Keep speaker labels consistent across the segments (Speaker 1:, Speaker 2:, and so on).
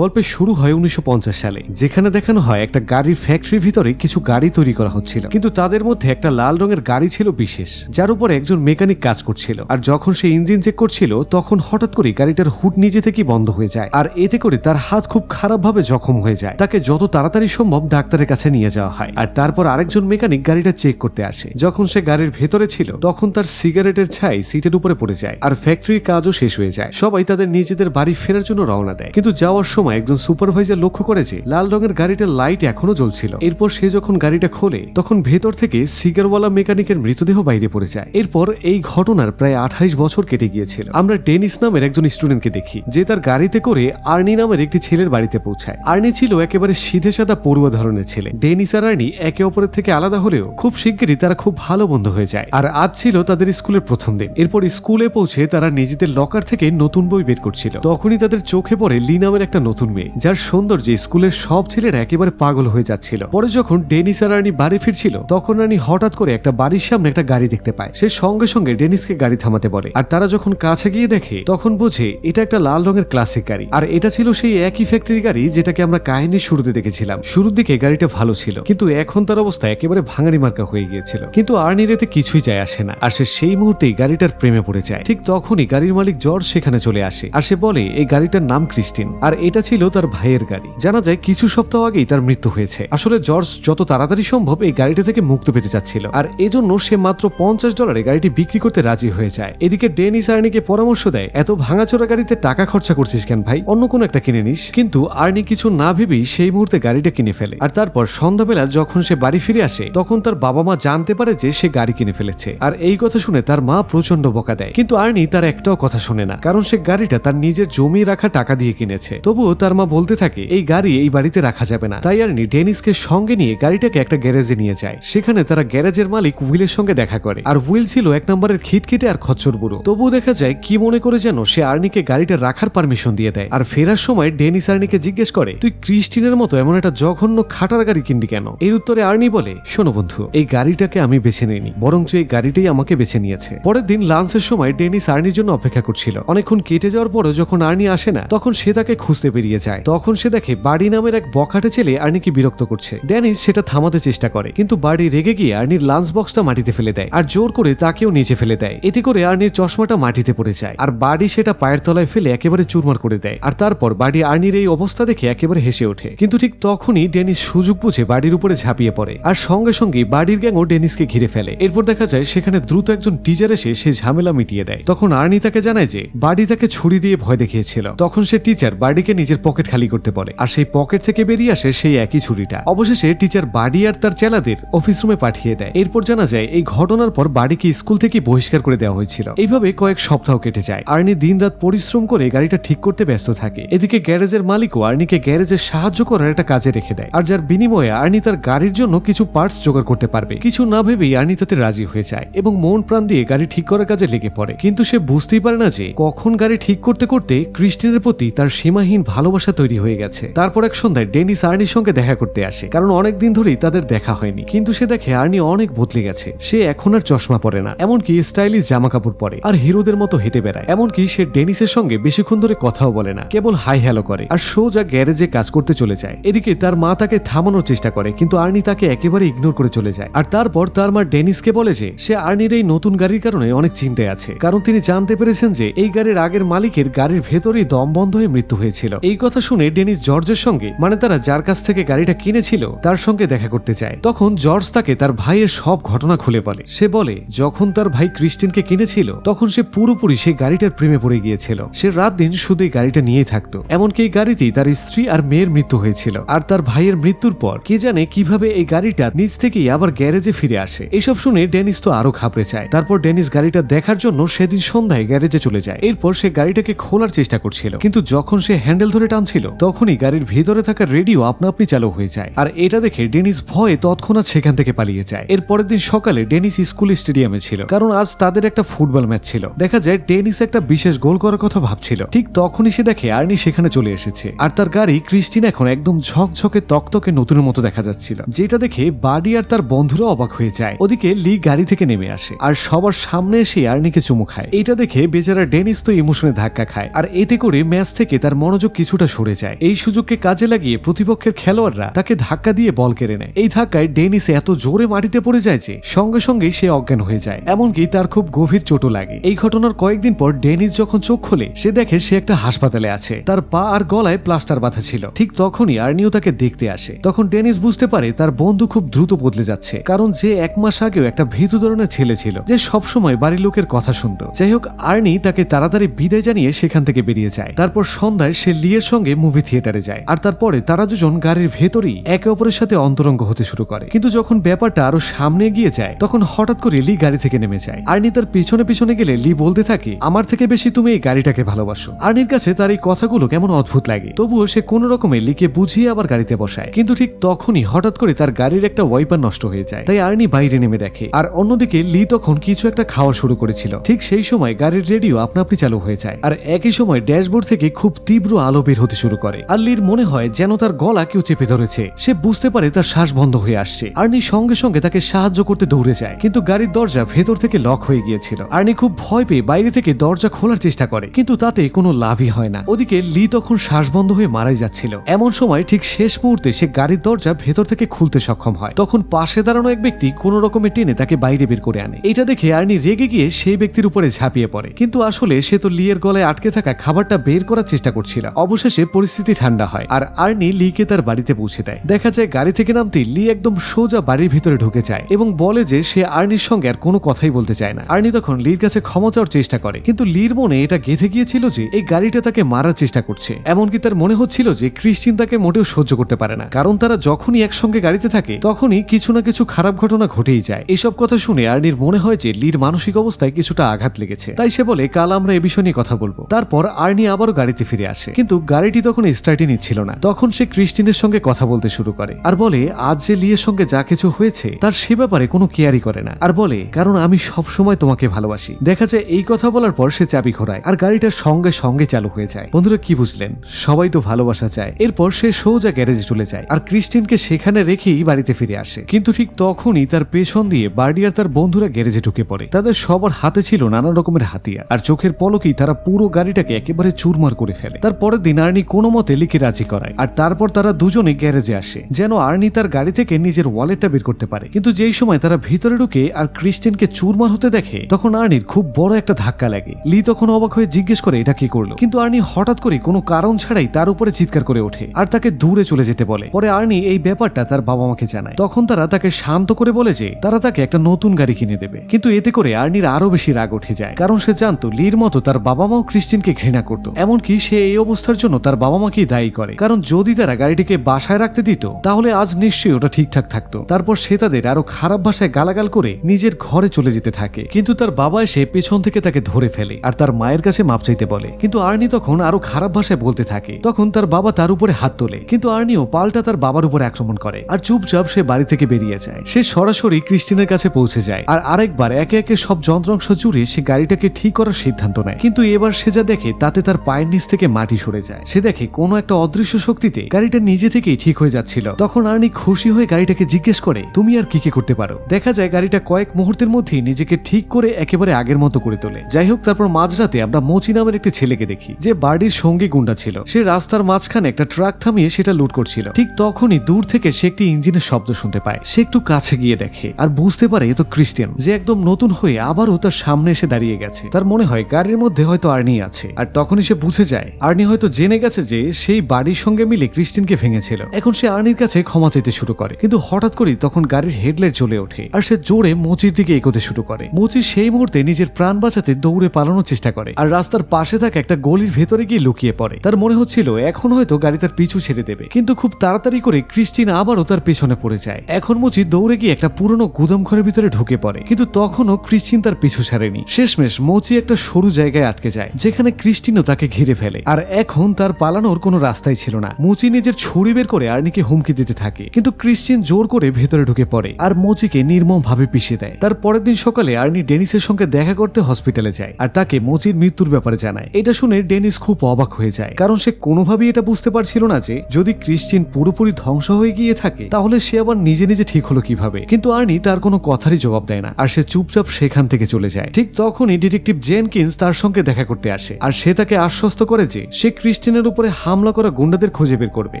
Speaker 1: গল্পের শুরু হয় উনিশশো পঞ্চাশ সালে, যেখানে দেখানো হয় একটা গাড়ির ফ্যাক্টরির ভিতরে কিছু গাড়ি তৈরি করা হচ্ছিল। কিন্তু তাদের মধ্যে একটা লাল রঙের গাড়ি ছিল বিশেষ, যার উপর একজন মেকানিক কাজ করছিল। আর যখন সে ইঞ্জিন চেক করছিল, তখন হঠাৎ করে গাড়িটার হুড নিজে থেকেই বন্ধ হয়ে যায়, আর এতে করে তার হাত খুব খারাপভাবে জখম হয়ে যায়। তাকে যত তাড়াতাড়ি সম্ভব ডাক্তারের কাছে নিয়ে যাওয়া হয়, আর তারপর আরেকজন মেকানিক গাড়িটা চেক করতে আসে। যখন সে গাড়ির ভেতরে ছিল, তখন তার সিগারেটের ছাই সিটের উপরে পড়ে যায়, আর ফ্যাক্টরির কাজও শেষ হয়ে যায়। সবাই তাদের নিজেদের বাড়ি ফেরার জন্য রওনা দেয়। কিন্তু যাওয়ার সময় একজন সুপারভাইজার লক্ষ্য করে যে লাল রঙের গাড়িটার লাইট এখনও জ্বলছিল। এরপর সে যখন গাড়িটা খোলে, তখন ভেতর থেকে সিগারওয়ালা মেকানিকের মৃতদেহ বাইরে পড়ে যায়। এরপর এই ঘটনার প্রায় আঠাইশ বছর কেটে গিয়েছিল। আমরা ডেনিস নামের একজন স্টুডেন্টকে দেখি, যে তার গাড়িতে করে আর্নি নামের একটি ছেলের বাড়িতে পৌঁছায়। আর্নি ছিল একেবারে সিধে সাদা পড়ুয়া ধরনের ছেলে। ডেনিস আর আর্নি একে অপরের থেকে আলাদা হলেও খুব শিগগিরই তারা খুব ভালো বন্ধু হয়ে যায়। আর আজ ছিল তাদের স্কুলের প্রথম দিন। এরপর স্কুলে পৌঁছে তারা নিজেদের লকার থেকে নতুন বই বের করছিল। তখনই তাদের চোখে পড়ে লি নামের একটা নতুন মেয়ে, যার সৌন্দর্যে স্কুলের সব ছেলেরা একেবারে পাগল হয়ে যাচ্ছিল। পরে যখন ডেনিস আর রানী বাড়ি ফিরছিল, তখন রানী হঠাৎ করে একটা বাড়ির সামনে একটা গাড়ি দেখতে পায়। সে সঙ্গে সঙ্গে ডেনিসকে গাড়ি থামাতে বলে। আর তারা যখন কাছে গিয়ে দেখে, তখন বোঝে এটা একটা লাল রঙের ক্লাসিক গাড়ি। আর এটা ছিল সেই একই ফ্যাক্টরি গাড়ি যেটাকে আমরা কাহিনীর শুরুতে দেখেছিলাম। শুরুর দিকে গাড়িটা ভালো ছিল, কিন্তু এখন তার অবস্থা একেবারে ভাঙারি মার্কা হয়ে গিয়েছিল। কিন্তু আর্নির এতে কিছুই যায় আসে না। আর সে সেই মুহূর্তেই গাড়িটার প্রেমে পড়ে যায়। ঠিক তখনই গাড়ির মালিক জর্জ সেখানে চলে আসে। আর সে বলে, এই গাড়িটার নাম ক্রিস্টিন। আর এটা ছিল তার ভাইয়ের গাড়ি। জানা যায় কিছু সপ্তাহ আগেই তার মৃত্যু হয়েছে। আসলে জর্জ যত তাড়াতাড়ি সম্ভব এই গাড়িটা থেকে মুক্ত পেতে চাচ্ছিল। আর এজন্য সে মাত্র পঞ্চাশ ডলারে গাড়িটি বিক্রি করতে রাজি হয়ে যায়। এদিকে ডেনিস আর্নিকে পরামর্শ দেয়, এত ভাঙাচোরা গাড়িতে টাকা খরচা করছিস কেন ভাই? অন্য কোনো একটা কিনে নিস। কিন্তু আর্নি কিছু না ভেবেই সেই মুহূর্তে গাড়িটা কিনে ফেলে। আর তারপর সন্ধ্যাবেলা যখন সে বাড়ি ফিরে আসে, তখন তার বাবা মা জানতে পারে যে সে গাড়ি কিনে ফেলেছে। আর এই কথা শুনে তার মা প্রচণ্ড বকা দেয়। কিন্তু আর্নি তার একটাও কথা শোনে না, কারণ সে গাড়িটা তার নিজের জমি রাখা টাকা দিয়ে কিনেছে। তবুও তার মা বলতে থাকে, এই গাড়ি এই বাড়িতে রাখা যাবে না। তাই আর্নি ডেনিসকে সঙ্গে নিয়ে গাড়িটাকে একটা গ্যারেজে নিয়ে যায়। সেখানে তারা গ্যারেজের মালিক উইলের সঙ্গে দেখা করে। আর উইল ছিল এক নম্বরের খিটখিটে আর খচ্চর বুড়ো। তবুও দেখা যায়, কি মনে করে যেন সে আর্নিকে গাড়িটা রাখার পারমিশন দিয়ে দেয়। আর ফেরার সময় ডেনিস আর্নিকে জিজ্ঞেস করে, তুই ক্রিস্টিনের মতো এমন একটা জঘন্য খাটার গাড়ি কিনবি কেন? এর উত্তরে আর্নি বলে, শোনো বন্ধু, এই গাড়িটাকে আমি বেছে নিইনি, বরঞ্চ এই গাড়িটাই আমাকে বেছে নিয়েছে। পরের দিন লাঞ্চের সময় ডেনিস আর্নির জন্য অপেক্ষা করছিল। অনেকক্ষণ কেটে যাওয়ার পরও যখন আর্নি আসে না, তখন সে তাকে খুঁজতে বেরিয়ে যায়। তখন সে দেখে বাড়ি নামের এক বখাটে ছেলে আর্নিকে বিরক্ত করছে। ডেনিস সেটা থামাতে চেষ্টা করে, কিন্তু বাড়ি রেগে গিয়ে আর্নির লাঞ্চ বক্সটা মাটিতে ফেলে দেয় আর জোর করে তাকেও নিচে ফেলে দেয়। এতে করে আর্নির চশমাটা মাটিতে পড়ে যায় আর বাড়ি সেটা পায়ের তলায় ফেলে একেবারে চুরমার করে দেয়। আর তারপর বাড়ি আর্নির এই অবস্থা দেখে একেবারে হেসে ওঠে। কিন্তু ঠিক তখনই ডেনিস সুযোগ বুঝে বাড়ির উপরে ঝাঁপিয়ে পড়ে আর সঙ্গে সঙ্গে বাড়ির গ্যাংও ডেনিসকে ঘিরে ফেলে। এরপর দেখা যায় সেখানে দ্রুত একজন টিচার এসে সে ঝামেলা মিটিয়ে দেয়। তখন আর্নি তাকে জানায় যে বাড়ি তাকে ছুরি দিয়ে ভয় দেখিয়েছিল। তখন সে টিচার বাড়িকে নিজের পকেট খালি করতে বলে। আর সেই পকেট থেকে বেরিয়ে আসে সেই একই ছুরিটা। অবশেষে টিচার বাড়ি আর তার চেলাদের অফিস রুমে পাঠিয়ে দেয়। এরপর জানা যায়, এই ঘটনার পর বাড়িকে স্কুল থেকে বহিষ্কার করে দেওয়া হয়েছিল। এইভাবে কয়েক সপ্তাহ কেটে যায়। আর্নি দিনরাত পরিশ্রম করে গাড়িটা ঠিক করতে ব্যস্ত থাকে। এদিকে গ্যারেজের মালিকও আর্নিকে গ্যারেজে সাহায্য করার একটা কাজে রেখে দেয়। আর যার বিনিময়ে আর্নি তার গাড়ির জন্য কিছু পার্টস জোগাড় করতে পারবে। কিছু না ভেবেই আর্নি তাতে রাজি হয়ে যায় এবং মন প্রাণ দিয়ে গাড়ি ঠিক করার কাজে লেগে পড়ে। কিন্তু সে বুঝতেই পারে না যে, কখন গাড়ি ঠিক করতে করতে ক্রিস্টিনের প্রতি তার সীমাহীন ভালোবাসা তৈরি হয়ে গেছে। তারপর এক সন্ধ্যায় ডেনিস আর্নির সঙ্গে দেখা করতে আসে, কারণ অনেক দিন ধরেই তাদের দেখা হয়নি। কিন্তু সে দেখে আর্নি অনেক বদলে গেছে। সে এখন আর চশমা পরে না, এমনকি স্টাইলিশ জামা কাপড় পরে, আর হিরোদের মতো হেঁটে বেড়ায়। এমনকি সে ডেনিসের সঙ্গে বেশিক্ষণ ধরে কথাও বলে না, কেবল হাই হ্যালো করে, আর সোজা গ্যারেজে কাজ করতে চলে যায়। এদিকে তার মা তাকে থামানোর চেষ্টা করে, কিন্তু আর্নি তাকে একেবারে ইগনোর করে চলে যায়। আর তারপর তার মা ডেনিসকে বলে যে, সে আর্নির এই নতুন গাড়ির কারণে অনেক চিন্তায় আছে, কারণ তিনি জানতে পেরেছেন যে, এই গাড়ির আগের মালিকের গাড়ির ভেতরেই দম বন্ধ হয়ে মৃত্যু হয়েছিল। এই কথা শুনে ডেনিস জর্জের সঙ্গে মানে তারা যার কাছ থেকে গাড়িটা কিনেছিল, তার সঙ্গে দেখা করতে চায় তখন জর্জ তাকে তার ভাইয়ের সব ঘটনা খুলে বলে। সে বলে, যখন তার ভাই ক্রিস্টিনকে কিনেছিল, তখন সে পুরোপুরি সেই গাড়িটার প্রেমে পড়ে গিয়েছিল। সে রাত দিন শুধু এই গাড়িটা নিয়েই থাকতো। এমনকি এই গাড়িতেই তার স্ত্রী আর মেয়ের মৃত্যু হয়েছিল। আর তার ভাইয়ের মৃত্যুর পর, কে জানে কীভাবে এই গাড়িটা নিজ থেকেই আবার গ্যারেজে ফিরে আসে। এইসব শুনে ডেনিস তো আরও খাপড়ে যায়। তারপর ডেনিস গাড়িটা দেখার জন্য সেদিন সন্ধ্যায় গ্যারেজে চলে যায়। এরপর সে গাড়িটাকে খোলার চেষ্টা করছিল। কিন্তু যখন সে হ্যান্ডেল ধরে টানছিল। তখনই গাড়ির ভেতরে থাকা রেডিও আপনা আপনি চালু হয়ে যায়। আর এটা দেখে ডেনিস ভয়ে তৎক্ষণাৎ সেখান থেকে পালিয়ে যায়। এর পরের দিন সকালে ডেনিস স্কুল স্টেডিয়ামে ছিল। কারণ আজ তাদের একটা ফুটবল ম্যাচ ছিল। দেখা যায় ডেনিস একটা বিশেষ গোল করার কথা ভাবছিল। ঠিক তখনই সে দেখে আর্নি সেখানে চলে এসেছে। আর তার গাড়ি ক্রিস্টিন এখন একদম ঝকঝকে তকতকে নতুনের মতো দেখা যাচ্ছিল। যেটা দেখে বাডি আর তার বন্ধুরা অবাক হয়ে যায়। ওদিকে লি গাড়ি থেকে নেমে আসে। আর সবার সামনে এসে আর্নিকে চুমু খায়। এটা দেখে বেচারা ডেনিস তো ইমোশনে ধাক্কা খায়। আর এতে করে ম্যাচ থেকে তার মনোযোগ কিছু কিছুটা সরে যায়। এই সুযোগকে কাজে লাগিয়ে প্রতিপক্ষের খেলোয়াড়রা তাকে ধাক্কা দিয়ে বল কেড়ে নেয়। এই ধাক্কায় ডেনিস এত জোরে মাটিতে পড়ে যায় যে সঙ্গে সঙ্গেই সে অজ্ঞান হয়ে যায়। এমনকি তার খুব গভীর চোটও লাগে। এই ঘটনার কয়েকদিন পর ডেনিস যখন চোখ খোলে, সে দেখে সে একটা হাসপাতালে আছে। তার পা আর গলায় প্লাস্টার বাঁধা ছিল। ঠিক তখনই আর্নিও তাকে দেখতে আসে। তখন ডেনিস বুঝতে পারে তার বন্ধু খুব দ্রুত বদলে যাচ্ছে। কারণ যে এক মাস আগেও একটা ভীতু ধরনের ছেলে ছিল, যে সবসময় বাড়ির লোকের কথা শুনত। যাই হোক, আর্নি তাকে তাড়াতাড়ি বিদায় জানিয়ে সেখান থেকে বেরিয়ে যায়। তারপর সন্ধ্যায় সে লিয়ের সঙ্গে মুভি থিয়েটারে যায়। আর তারপরে তারা দুজন গাড়ির ভেতরেই একে অপরের সাথে অন্তরঙ্গ হতে শুরু করে। কিন্তু যখন ব্যাপারটা আরও সামনে গিয়ে যায়, তখন হঠাৎ করে লি গাড়ি থেকে নেমে যায়। আর্নি তার পিছনে পিছনে গেলে লি বলতে থাকে, আমার থেকে বেশি তুমি এই গাড়িটাকে ভালোবাসো। আর্নির কাছে তার এই কথাগুলো কেমন অদ্ভুত লাগে। তবুও সে কোনো রকমে লিকে বুঝিয়ে আবার গাড়িতে বসায়। কিন্তু ঠিক তখনই হঠাৎ করে তার গাড়ির একটা ওয়াইপার নষ্ট হয়ে যায়। তাই আর্নি বাইরে নেমে দেখে। আর অন্যদিকে লি তখন কিছু একটা খাওয়া শুরু করেছিল। ঠিক সেই সময় গাড়ির রেডিও আপনা আপনি চালু হয়ে যায়। আর একই সময় ড্যাশবোর্ড থেকে খুব তীব্র আলো বের হতে শুরু করে। আর লির মনে হয় যেন তার গলা কেউ চেপে ধরেছে। সে বুঝতে পারে তার শ্বাস বন্ধ হয়ে আসছে। আর্নি সঙ্গে সঙ্গে তাকে সাহায্য করতে দৌড়ে যায়, কিন্তু গাড়ির দরজা ভেতর থেকে লক হয়ে গিয়েছিল। আর্নি খুব ভয় পেয়ে বাইরে থেকে দরজা খোলার চেষ্টা করে, কিন্তু তাতে কোনো লাভই হয় না। ওদিকে লি তখন শ্বাস বন্ধ হয়ে মারাই যাচ্ছিল। এমন সময় ঠিক শেষ মুহূর্তে সে গাড়ির দরজা ভেতর থেকে খুলতে সক্ষম হয়। তখন পাশে দাঁড়ানো এক ব্যক্তি কোন রকমে টেনে তাকে বাইরে বের করে আনে। এটা দেখে আর্নি রেগে গিয়ে সেই ব্যক্তির উপরে ঝাঁপিয়ে পড়ে। কিন্তু আসলে সে তো লিয়ের গলায় আটকে থাকা খাবারটা বের করার চেষ্টা করছিল। অবশেষে পরিস্থিতি ঠান্ডা হয় আর আর্নি লিকে তার বাড়িতে পৌঁছে দেয়। দেখা যায় গাড়ি থেকে নামতেই লি একদম সোজা বাড়ির ভিতরে ঢুকে যায় এবং বলে যে সে আর্নির সঙ্গে আর কোনো কথাই বলতে চায় না। আর্নি তখন লির কাছে ক্ষমা চাওয়ার চেষ্টা করে, কিন্তু লির মনে এটা গেঁথে গিয়েছিল যে এই গাড়িটা তাকে মারার চেষ্টা করছে। এমনকি তার মনে হচ্ছিল যে ক্রিস্টিন তাকে মোটেও সহ্য করতে পারে না, কারণ তারা যখনই একসঙ্গে গাড়িতে থাকে, তখনই কিছু না কিছু খারাপ ঘটনা ঘটেই যায়। এসব কথা শুনে আর্নির মনে হয় যে লির মানসিক অবস্থায় কিছুটা আঘাত লেগেছে। তাই সে বলে, কাল আমরা এ বিষয় নিয়ে কথা বলব। তারপর আর্নি আবারও গাড়িতে ফিরে আসে। কিন্তু গাড়িটি তখন স্টার্টে নিচ্ছিল না। তখন সে ক্রিস্টিনের সঙ্গে কথা বলতে শুরু করে আর বলে, আজ যে লিয়ের সঙ্গে যা কিছু হয়েছে, তার সে ব্যাপারে কোনো কেয়ারই করে না। আর বলে, কারণ আমি সব সময় তোমাকে ভালোবাসি। দেখা যায়, এই কথা বলার পর সে চাবি ঘোরায় আর গাড়িটা সঙ্গে সঙ্গে চালু হয়ে যায়। বন্ধুরা, কি বুঝলেন? সবাই তো ভালোবাসা চায়। এরপর সে সোজা গ্যারেজে চলে যায় আর ক্রিস্টিনকে সেখানে রেখেই বাড়িতে ফিরে আসে। কিন্তু ঠিক তখনই তার পেছন দিয়ে বার্ডি আর তার বন্ধুরা গ্যারেজে ঢুকে পড়ে। তাদের সবার হাতে ছিল নানা রকমের হাতিয়ার। আর চোখের পলকেই তারা পুরো গাড়িটাকে একেবারে চুরমার করে ফেলে। তার দিন আর্নি কোনো মতে লিখে রাজি করায়। আর তারপর তারা দুজনে গ্যারেজে আসে, যেন আর্নি তার গাড়ি থেকে নিজের ওয়ালেটটা বের করতে পারে। কিন্তু যেই সময় তারা ভিতরে ঢুকে আর ক্রিস্টিনকে চুরমার হতে দেখে, তখন আর্নির খুব বড় একটা ধাক্কা লাগে। লি তখন অবাক হয়ে জিজ্ঞেস করে, এটা কি করল? কিন্তু আর্নি হঠাৎ করে কোনো কারণ ছাড়াই তার উপরে চিৎকার করে ওঠে, আর তাকে দূরে চলে যেতে বলে। পরে আর্নি এই ব্যাপারটা তার বাবা মাকে জানায়। তখন তারা তাকে শান্ত করে বলে যে, তারা তাকে একটা নতুন গাড়ি কিনে দেবে। কিন্তু এতে করে আর্নির আরও বেশি রাগ উঠে যায়, কারণ সে জানতো, লির মতো তার বাবা মাও ক্রিস্টিনকে ঘৃণা করত। এমনকি সে এই অবস্থার জন্য তার বাবা মাকেই দায়ী করে। কারণ যদি তারা গাড়িটিকে বাসায় রাখতে দিত, তাহলে আজ নিশ্চয়ই ওটা ঠিকঠাক থাকতো। তারপর সে তাদের আরও খারাপ ভাষায় গালাগাল করে নিজের ঘরে চলে যেতে থাকে। কিন্তু তার বাবা এসে পেছন থেকে তাকে ধরে ফেলে আর তার মায়ের কাছে মাপ চাইতে বলে। কিন্তু আর্নি তখন আরও খারাপ ভাষায় বলতে থাকে। তখন তার বাবা তার উপরে হাত তোলে। কিন্তু আর্নিও পাল্টা তার বাবার উপরে আক্রমণ করে আর চুপচাপ সে বাড়ি থেকে বেরিয়ে যায়। সে সরাসরি ক্রিস্টিনের কাছে পৌঁছে যায় আর আরেকবার একে একে সব যন্ত্রাংশ জুড়ে সে গাড়িটাকে ঠিক করার সিদ্ধান্ত নেয়। কিন্তু এবার সে যা দেখে, তাতে তার পায়ের নিচ থেকে মাটি সরে যায়। সে দেখে কোনো একটা অদৃশ্য শক্তিতে গাড়িটা নিজে থেকেই ঠিক হয়ে যাচ্ছিল। তখন আর্নি খুশি হয়ে গাড়িটাকে জিজ্ঞেস করে, তুমি আর কি কি করতে পারো? দেখা যায় গাড়িটা কয়েক মুহূর্তের মধ্যেই নিজেকে ঠিক করে একেবারে আগের মতো করে তোলে। যাই হোক, তারপর মাঝরাতে আমরা মোচি নামের একটি ছেলেকে দেখি, যে বাড়ির সঙ্গী গুন্ডা ছিল। সে রাস্তার মাঝখানে একটা ট্রাক থামিয়ে সেটা লুট করছিল। ঠিক তখনই দূর থেকে সে একটি ইঞ্জিনের শব্দ শুনতে পায়। সে একটু কাছে গিয়ে দেখে, আর বুঝতে পারে এ তো ক্রিস্টিয়ান যে একদম নতুন হয়ে আবারও তার সামনে এসে দাঁড়িয়ে গেছে। তার মনে হয় গাড়ির মধ্যে হয়তো আর্নি আছে। আর তখনই সে বুঝে যায়, আর্নি হয়তো জেনে গেছে যে সেই বাড়ির সঙ্গে মিলে ক্রিস্টিনকে ভেঙেছিল। এখন সে আর্নির কাছে ক্ষমা চাইতে শুরু করে। কিন্তু হঠাৎ করেই তখন গাড়ির হেডলাইট জ্বলে ওঠে আর সে জোরে মোচির দিকে এগোতে শুরু করে। মোচি সেই মুহূর্তে নিজের প্রাণ বাঁচাতে দৌড়ে পালানোর চেষ্টা করে আর রাস্তার পাশে থাকা একটা গলির ভেতরে গিয়ে লুকিয়ে পড়ে। তার মনে হচ্ছিল, এখন হয়তো গাড়ি তার পিছু ছেড়ে দেবে। কিন্তু খুব তাড়াতাড়ি করে ক্রিস্টিন আবারও তার পেছনে পড়ে যায়। এখন মুচি দৌড়ে গিয়ে একটা পুরনো গুদাম ঘরের ভিতরে ঢুকে পড়ে। কিন্তু তখনও ক্রিস্টিন তার পিছু ছাড়েনি। শেষমেশ মোচি একটা সরু জায়গায় আটকে যায়, যেখানে ক্রিস্টিনও তাকে ঘিরে ফেলে। আর এখন তার পালানোর কোনো রাস্তাই ছিল না। মুচি নিজের ছুরি বের করে আর্নিকে হুমকি দিতে থাকে, কিন্তু ক্রিশ্চিয়ান জোর করে ভেতরে ঢুকে পড়ে আর মোচিকে নির্মম ভাবে পিষে দেয়। তার পরের দিন সকালে আর্নি ডেনিসের সঙ্গে দেখা করতে হসপিটালে যায় আর তাকে মোচির মৃত্যুর ব্যাপারে জানায়। এটা শুনে ডেনিস খুব অবাক হয়ে যায়, কারণ সে কোনোভাবেই এটা বুঝতে পারছিল না যে, যদি ক্রিশ্চিয়ান পুরোপুরি ধ্বংস হয়ে গিয়ে থাকে, তাহলে সে আবার নিজে নিজে ঠিক হলো কীভাবে? কিন্তু আর্নি তার কোনো কথারই জবাব দেয় না, আর সে চুপচাপ সেখান থেকে চলে যায়। ঠিক তখনই ডিটেকটিভ জেনকিন্স তার সঙ্গে দেখা করতে আসে, আর সে তাকে আশ্বস্ত করে যে, সে ক্রিস্টিনের উপরে হামলা করা গুন্ডাদের খুঁজে বের করবে।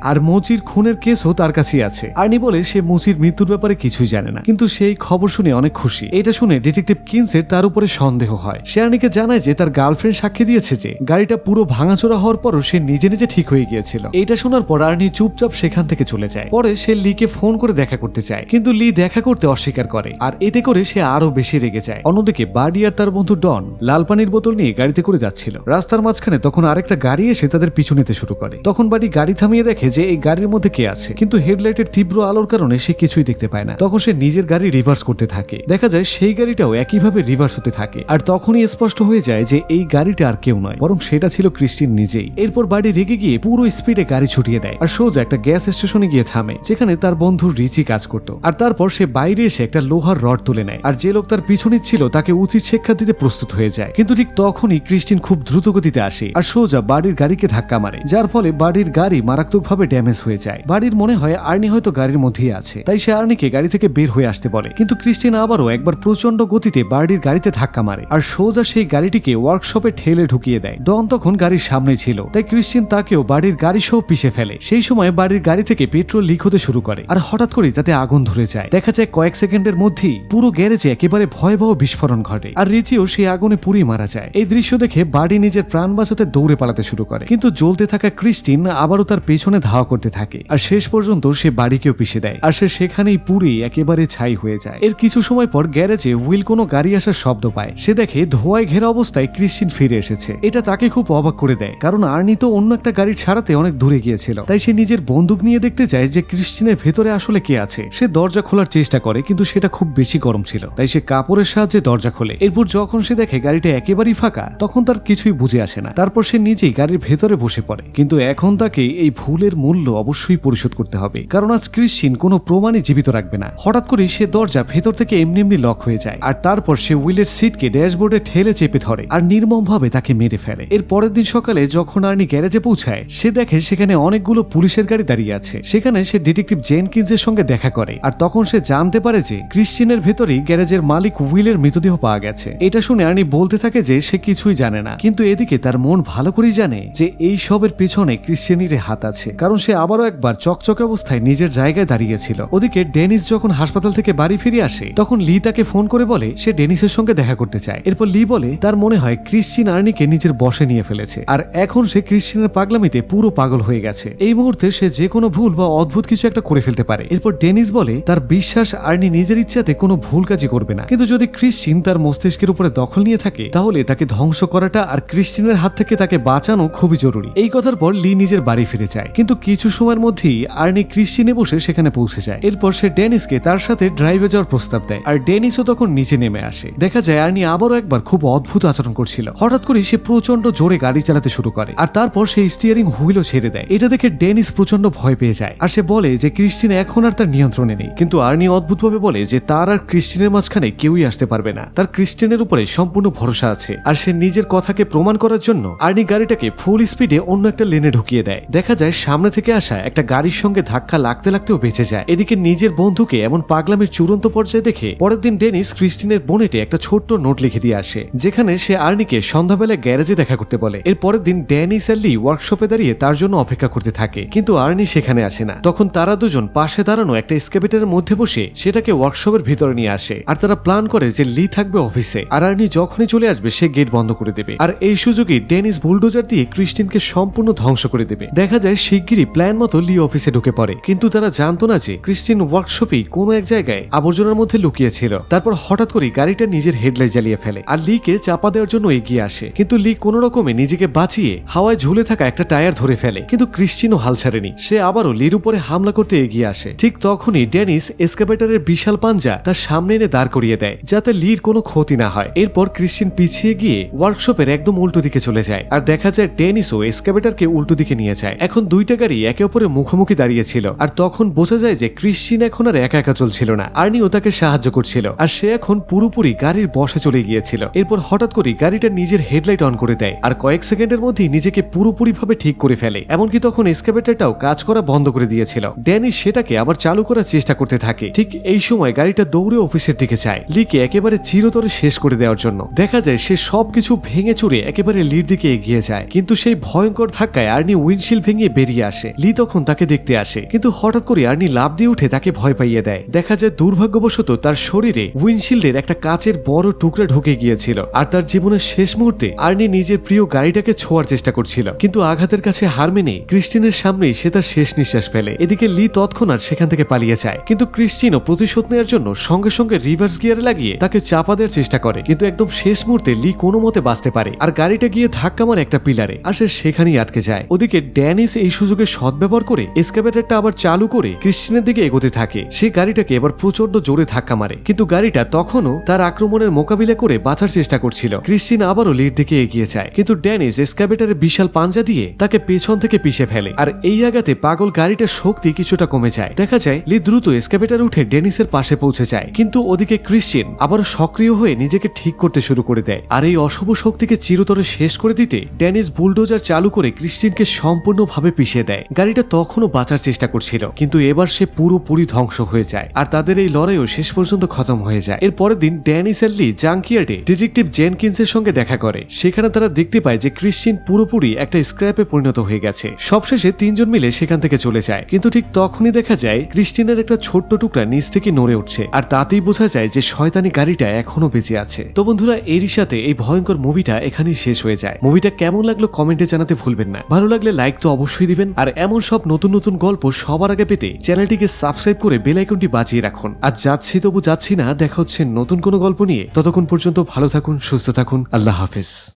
Speaker 1: আর মুচির খুনের কেসও তার কাছেই আছে। আর্নি বলে সে মুচির মৃত্যুর ব্যাপারে কিছুই জানে না। কিন্তু সেই খবর শুনে অনেক খুশি। এটা শুনে ডিটেকটিভ কিনসের তার উপরে সন্দেহ হয়। সে আর্নিকে জানায় যে তার গার্লফ্রেন্ড সাক্ষী দিয়েছে যে গাড়িটা পুরো ভাঙাচোরা হওয়ার পরও সে নিজে নিজে ঠিক হয়ে গিয়েছিল। এটা শোনার পর আর্নি চুপচাপ সেখান থেকে চলে যায়। পরে সে লিকে ফোন করে দেখা করতে চায়। কিন্তু লি দেখা করতে অস্বীকার করে। আর এতে করে সে আরও বেশি রেগে যায়। অন্যদিকে বাডি আর তার বন্ধু ডন লাল পানির বোতল নিয়ে গাড়িতে করে যাচ্ছিল। রাস্তার মাঝখানে তখন আরেকটা গাড়ি এসে তাদের পিছু নিতে শুরু করে। তখন বাড়ি গাড়ি থামিয়ে দেখে যে এই গাড়ির মধ্যে কে আছে। কিন্তু হেডলাইটের তীব্র আলোর কারণে সে কিছুই দেখতে পায় না। তখন সে নিজের গাড়ি রিভার্স করতে থাকে। দেখা যায় সেই গাড়িটাও একইভাবে রিভার্স হতে থাকে। আর তখনই স্পষ্ট হয়ে যায় যে এই গাড়িটা আর কেউ নয়, বরং সেটা ছিল ক্রিস্টিন নিজেই। এরপর বাড়ি রেগে গিয়ে পুরো স্পিডে গাড়ি ছুটিয়ে দেয় আর সোজা একটা গ্যাস স্টেশনে গিয়ে থামে, যেখানে তার বন্ধু রিচি কাজ করত। আর তারপর সে বাইরে এসে একটা লোহার রড তুলে নেয়। আর যে লোক তার পিছু নিচ্ছিল তাকে উচিত শিক্ষা দিতে প্রস্তুত হয়ে যায়। কিন্তু ঠিক তখনই ক্রিস্টিন খুব দ্রুত গতিতে আসে। আর সোজা বাড়ির গাড়িকে ধাক্কা মারে, যার ফলে বাড়ির গাড়ি মারাত্মকভাবে ড্যামেজ হয়ে যায়। বাড়ির মনে হয় আর্নি হয়তো গাড়ির মধ্যেই আছে, তাই সে আর্নিকে গাড়ি থেকে বের হয়ে আসতে বলে। কিন্তু ক্রিস্টিন আবারও একবার প্রচণ্ড গতিতে বাড়ির গাড়িতে ধাক্কা মারে আর সোজা সেই গাড়িটিকে ওয়ার্কশপে ঠেলে ঢুকিয়ে দেয়। ডন তখন গাড়ির সামনে ছিল, তাই ক্রিস্টিন তাকেও বাড়ির গাড়ি সহ পিষে ফেলে। সেই সময় বাড়ির গাড়ি থেকে পেট্রোল লিক হতে শুরু করে আর হঠাৎ করে তাতে আগুন ধরে যায়। দেখা যায় কয়েক সেকেন্ডের মধ্যেই পুরো গ্যারেজে একেবারে ভয়াবহ বিস্ফোরণ ঘটে আর রিচিও সেই আগুনে পুড়িয়ে মারা যায়। এই দৃশ্য দেখে বাড়ি নিজের প্রাণ বাঁচাতে দৌড়ে পালাতে শুরু করে। কিন্তু জ্বলতে থাকা ক্রিস্টিন আবারও তার পেছনে ধাওয়া করতে থাকে। আর শেষ পর্যন্ত সে বাড়িকেও পিষে দেয়। আর সে সেখানেই পুড়ে একেবারে ছাই হয়ে যায়। এর কিছু সময় পর গ্যারেজে উইল কোনো গাড়ি আসার শব্দ পায়। সে দেখে ধোয়ায় ঘেরা অবস্থায় ক্রিস্টিন ফিরে এসেছে। এটা তাকে খুব অবাক করে দেয়। কারণ আর্নি তো অন্য একটা গাড়ির ছাড়াতে অনেক দূরে গিয়েছিল। তাই সে নিজের বন্দুক নিয়ে দেখতে চায় যে ক্রিস্টিনের ভেতরে আসলে কে আছে। সে দরজা খোলার চেষ্টা করে, কিন্তু সেটা খুব বেশি গরম ছিল। তাই সে কাপড়ের সাহায্যে দরজা খোলে। এরপর যখন সে দেখে গাড়িটা একেবারেই ফাঁকা, তখন তার কিছুই বুঝে আসে না। তারপর সে নিজেই গাড়ির ভেতরে বসে পড়ে। কিন্তু এখন তাকে এই ভুলের মূল্য অবশ্যই পরিশোধ করতে হবে। কারণ আজ ক্রিশ্চিন কোনো প্রমাণই জীবিত রাখবে না। হঠাৎ করে সে দরজা ভেতর থেকে এমনি এমনি লক হয়ে যায়। আর তারপর সে উইলের সিটকে ড্যাশবোর্ডে ঠেলে চেপে ধরে আর নির্মমভাবে তাকে মেরে ফেলে। এর পরের দিন সকালে যখন আর্নি গ্যারেজে পৌঁছায়, সে দেখে সেখানে অনেকগুলো পুলিশের গাড়ি দাঁড়িয়ে আছে। সেখানে সে ডিটেকটিভ জেনকিন্সের সঙ্গে দেখা করে। আর তখন সে জানতে পারে যে ক্রিশ্চিনের ভেতরেই গ্যারেজের মালিক উইলের মৃতদেহ পাওয়া গেছে। এটা শুনে আর্নি বলতে থাকে যে সে কিছুই জানে না। কিন্তু এদিকে তার মন ভালো করেই জানে যে এই সবের পিছনে ক্রিশ্চিয়ানির হাত আছে, কারণ সে আবারও একবার চকচকে অবস্থায় নিজের জায়গায় দাঁড়িয়েছিল। ওদিকে ডেনিস যখন হাসপাতাল থেকে বাড়ি ফিরে আসে, তখন লি তাকে ফোন করে বলে সে ডেনিসের সঙ্গে দেখা করতে চায়। এরপর লি বলে, তার মনে হয় ক্রিশ্চিন আর্নিকে নিজের বসে নিয়ে ফেলেছে, আর এখন সে ক্রিশ্চিনের পাগলামিতে পুরো পাগল হয়ে গেছে। এই মুহূর্তে সে যে কোনো ভুল বা অদ্ভুত কিছু একটা করে ফেলতে পারে। এরপর ডেনিস বলে, তার বিশ্বাস আর্নি নিজের ইচ্ছাতে কোনো ভুল কাজই করবে না। কিন্তু যদি ক্রিশ্চিন তার মস্তিষ্কের উপরে দখল নিয়ে থাকে, তাহলে তাকে ধ্বংস করাটা আর ক্রিশ্চিনের হাত থেকে তাকে বাঁচানো খুবই জরুরি। এই কথার পর লি নিজের বাড়ি ফিরে যায়। কিন্তু কিছু সময়ের মধ্যেই আর্নি ক্রিশ্চিনে বসে সেখানে পৌঁছে যায়। এরপর সে ডেনিসকে তার সাথে ড্রাইভে যাওয়ার প্রস্তাব দেয়। আর ডেনিসও তখন নিচে নেমে আসে। দেখা যায় আর্নি আবারও একবার খুব অদ্ভুত আচরণ করছিল। হঠাৎ করে সে প্রচণ্ড জোরে গাড়ি চালাতে শুরু করে। আর তারপর সে স্টিয়ারিং হুইলও ছেড়ে দেয়। এটা দেখে ডেনিস প্রচণ্ড ভয় পেয়ে যায়। আর সে বলে যে ক্রিস্টিন এখন আর তার নিয়ন্ত্রণে নেই। কিন্তু আর্নি অদ্ভুতভাবে বলে যে তার আর ক্রিস্টিনের মাঝখানে কেউই আসতে পারবে না। তার ক্রিস্টিনের উপরে সম্পূর্ণ ভরসা আছে। আর সে নিজের কথাকে প্রমাণ করার জন্য আর্নি গাড়িটাকে ফুল স্পিডে অন্য একটা লেনে ঢুকিয়ে দেয়। দেখা যায় সামনে থেকে আসা একটা গাড়ির সঙ্গে ধাক্কা লাগতে লাগতেও বেঁচে যায়। এদিকে নিজের বন্ধুকে এমন পাগলামির চূড়ান্ত পর্যায়ে দেখে পরের দিন ডেনিস ক্রিস্টিনের বোনেটে একটা ছোট্ট নোট লিখে দিয়ে আসে, যেখানে সে আর্নিকে সন্ধ্যাবেলা গ্যারেজে দেখা করতে বলে। এর পরের দিন ড্যানিস আর লি ওয়ার্কশপে দাঁড়িয়ে তার জন্য অপেক্ষা করতে থাকে, কিন্তু আর্নি সেখানে আসে না। তখন তারা দুজন পাশে দাঁড়ানো একটা স্কেপেটারের মধ্যে বসে সেটাকে ওয়ার্কশপের ভিতরে নিয়ে আসে আর তারা প্ল্যান করে যে লি থাকবে অফিসে। আর আর্নি যখনই চলে আসবে, সে গেট বন্ধ করে দেবে। আর এই সুযোগে ডেনিস বুলডোজার দিয়ে ক্রিস্টিনকে সম্পূর্ণ ধ্বংস করে দেবে। দেখা যায় শিগগিরই প্ল্যান মতো লি অফিসে ঢুকে পড়ে। কিন্তু তারা জানতো না যে ক্রিস্টিন ওয়ার্কশপেই কোনো এক জায়গায় আবর্জনার মধ্যে লুকিয়েছিল তারপর হঠাৎ করে গাড়িটা নিজের হেডলাইট জ্বালিয়ে ফেলে আর লিকে চাপা দেওয়ার জন্য এগিয়ে আসে। কিন্তু লি কোনো রকমে নিজেকে বাঁচিয়ে হাওয়ায় ঝুলে থাকা একটা টায়ার ধরে ফেলে। কিন্তু ক্রিশ্চিনও হাল ছাড়েনি। সে আবারও লির উপরে হামলা করতে এগিয়ে আসে। ঠিক তখনই ডেনিস এসকেভেটারের বিশাল পাঞ্জা তার সামনে এনে দাঁড় করিয়ে দেয়, যাতে লির কোনো ক্ষতি না হয়। এরপর ক্রিশ্চিন পিছিয়ে গিয়ে ওয়ার্কশপের একদম উল্টো দিকে চলে যায়। আর দেখা যায় ডেনিসও এসকেভেটারকে উল্টো দিকে নিয়ে যায়। এখন দুইটা গাড়ি একে অপরের মুখোমুখি দাঁড়িয়েছিল আর তখন বোঝা যায় যে ক্রিশ্চিন এখন আর একা একা চলছিল না। আর্নিও তাকে সাহায্য করছিল। আর সে এখন পুরোপুরি গাড়ির বসে চলে গিয়েছিল। এরপর হঠাৎ করে গাড়িটা নিজের হেডলাইট অন করে দেয়। আর কয়েক সেকেন্ডের মধ্যেই নিজেকে পুরোপুরি ভাবে ঠিক করে ফেলে। এমনকি তখন এসকেভেটারটাও কাজ করা বন্ধ করে দিয়েছিল। ড্যানিস সেটাকে আবার চালু করার চেষ্টা করতে থাকে। ঠিক এই সময় গাড়িটা দৌড়ে অফিসের দিকে যায়। লিকে একেবারে চিরতরে শেষ করে দেওয়ার জন্য। দেখা যায় সে সবকিছু ভেঙে চুরে একেবারে লির দিকে এগিয়ে যায়। কিন্তু সেই সেই ভয়ঙ্কর ধাক্কায় আর্নি উইন্ডশিল ভেঙে বেরিয়ে আসে। লি তখন তাকে দেখতে আসে, কিন্তু হঠাৎ করে আর্নি লাভ দিয়ে উঠে তাকে ভয় পাইয়ে দেয়। দেখা যায় দুর্ভাগ্যবশত তার শরীরে উইন্ডশিল্ডের একটা কাচের বড় টুকরা ঢুকে গিয়েছিল, আর তার জীবনের শেষ মুহূর্তে আর্নি নিজের প্রিয় গাড়িটাকে ছোঁয়ার চেষ্টা করছিল। কিন্তু আঘাতের কাছে হার মেনে ক্রিস্টিনের সামনেই সে তার শেষ নিঃশ্বাস ফেলে। এদিকে লি তৎক্ষণাৎ সেখান থেকে পালিয়ে যায়, কিন্তু ক্রিস্টিনও প্রতিশোধ নেওয়ার জন্য সঙ্গে সঙ্গে রিভার্স গিয়ারে লাগিয়ে তাকে চাপা দেওয়ার চেষ্টা করে। কিন্তু একদম শেষ মুহূর্তে লি কোনো মতে বাঁচতে পারে, আর গাড়িটা গিয়ে ধাক্কা মারে একটা পিলারে, আর সেখানেই আটকে যায়। ওদিকে ড্যানিস এই সুযোগে সদ্ব্যবহার করে এসকাভেটারটা আবার চালু করে ক্রিস্টিনের দিকে এগোতে থাকে। সে গাড়িটাকে এবার প্রচণ্ড জোরে ধাক্কা মারে। কিন্তু গাড়িটা তখনও তার আক্রমণের মোকাবিলা করে বাঁচার চেষ্টা করছিল। ক্রিস্টিন আবারও লিড দিকে এগিয়ে যায়। কিন্তু ড্যানিস এসকাভেটারের বিশাল পাঞ্জা দিয়ে তাকে পেছন থেকে পিষে ফেলে। আর এই আঘাতে পাগল গাড়িটার শক্তি কিছুটা কমে যায়। দেখা যায়, লি দ্রুত এসকাভেটার উঠে ডেনিসের পাশে পৌঁছে যায়। কিন্তু ওদিকে ক্রিশ্চিয়ান আবারও সক্রিয় হয়ে নিজেকে ঠিক করতে শুরু করে দেয়। আর এই অশুভ শক্তিকে চিরতরে শেষ করে দিতে ড্যানিস বুলডোজার চালু করে ক্রিশ্চিয়ানকে সম্পূর্ণভাবে পিষে দেয়। গাড়িটা তখনও বাঁচার চেষ্টা করছিল, কিন্তু এবার সে পুরোপুরি ধ্বংস হয়ে যায় আর তাদের এই লড়াইও শেষ পর্যন্ত খতম হয়ে যায়। এর পরের দিন ড্যানিস আর লি জাঙ্কিয়ার্ডে ডিটেকটিভ জেনকিন্সের সঙ্গে দেখা করে। সেখানে তারা দেখতে পায় যে ক্রিশ্চিয়ান পুরোপুরি একটা স্ক্র্যাপে পরিণত হয়ে গেছে। সবশেষে তিনজন মিলে সেখান থেকে চলে যায়, কিন্তু ঠিক তখনই দেখা যায় ক্রিস্টিনের একটা ছোট্ট টুকরা নিচ থেকে নড়ে উঠছে আর তাতেই বোঝা যায় যে শয়তানি গাড়িটা এখনও বেঁচে আছে। তো বন্ধুরা, এরই সাথে এই ভয়ঙ্কর মুভিটা এখানেই শেষ হয়ে যায়। মুভিটা কেমন লাগল কমেন্টে জানাতে ভুলবেন না। ভালো লাগলে লাইক তো অবশ্যই দিবেন। আর এমন সব নতুন নতুন গল্প সবার আগে পেতে চ্যানেলটিকে সাবস্ক্রাইব করে বেল আইকনটি বাজিয়ে রাখুন। আর যাচ্ছি তবু যাচ্ছি না, দেখা হচ্ছে নতুন কোনো গল্প নিয়ে। ততক্ষণ পর্যন্ত ভালো থাকুন, সুস্থ থাকুন। আল্লাহ হাফেজ।